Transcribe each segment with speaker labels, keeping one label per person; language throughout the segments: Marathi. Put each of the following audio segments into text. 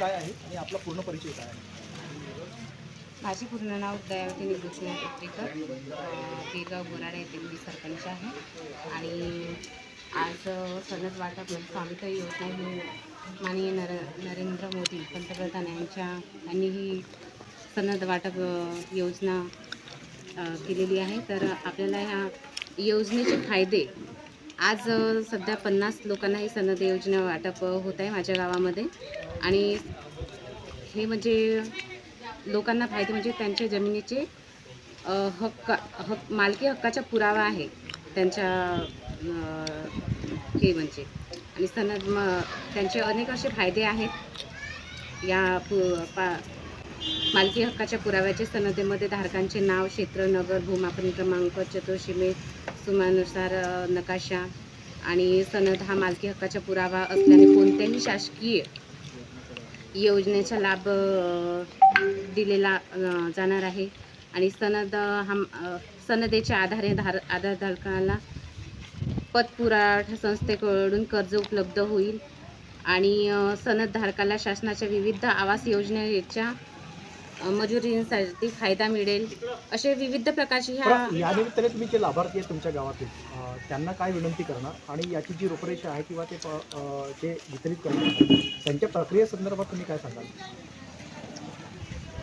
Speaker 1: काय आहे आणि आपला पूर्ण परिचय काय आहे? माझे पूर्ण नाव दयावती निकृष्ण पेटरेकर केगाव बोराडे येथे मी सरपंच आहे. आणि आज सनद वाटप म्हणजे स्वामित्व योजना ही माननीय नर नरेंद्र मोदी पंतप्रधान यांच्या यांनी ही सनद वाटप योजना केलेली आहे. तर आपल्याला ह्या योजनेचे फायदे आज सध्या पन्नास लोकांना ही सनद योजना वाटप होत आहे माझ्या गावामध्ये. आणि हे म्हणजे लोकांना फायदे म्हणजे त्यांच्या जमिनीचे हक्क हक मालकी हक्काचा पुरावा आहे त्यांच्या हे म्हणजे. आणि सनद म त्यांचे अनेक असे फायदे आहेत. या पु पा मालकी हक्काच्या पुराव्याच्या सनदेमध्ये धारकांचे नाव क्षेत्र नगर भूमापन क्रमांक चतुर्शिमे सुमानुसार नकाशा आणि सनद हा मालकी हक्काचा पुरावा असल्याने कोणत्याही शासकीय योजनेचा लाभ दिलेला जाणार आहे. आणि सनद हा सनदेच्या आधारे धार आधारधारकाला पतपुरवठा संस्थेकडून कर्ज उपलब्ध होईल. आणि सनदधारकाला शासनाच्या विविध आवास योजनेच्या मंजुरीसाठी फायदा मिळेल. असे विविध प्रकारचे ह्या
Speaker 2: पण या निमित्ताने तुम्ही जे लाभार्थी आहेत तुमच्या गावातील अं, त्यांना काय विनंती करणार? आणि याची जी रूपरेषा आहे किंवा ते प- अं, जे वितरित करणार त्यांच्या प्रक्रियेसंदर्भात तुम्ही काय सांगाल?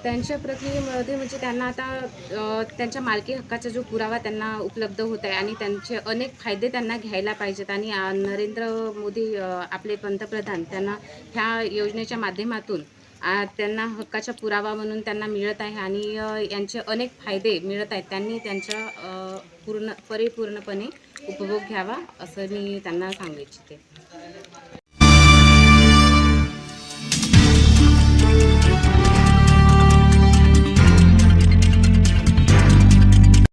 Speaker 1: त्यांच्या प्रक्रियेमध्ये म्हणजे त्यांना आता अ, त्यांच्या मालकी हक्काचा जो पुरावा त्यांना उपलब्ध होत आहे आणि त्यांचे अनेक फायदे त्यांना घ्यायला पाहिजेत. आणि अ, नरेंद्र मोदी अ, आपले पंतप्रधान त्यांना ह्या योजनेच्या माध्यमातून त्यांना हक्काचा पुरावा म्हणून त्यांना मिळत आहे आणि यांचे अनेक फायदे मिळत आहेत. त्यांनी त्यांच्या पूर्ण परिपूर्णपणे उपभोग घ्यावा असं मी त्यांना सांगू इच्छिते.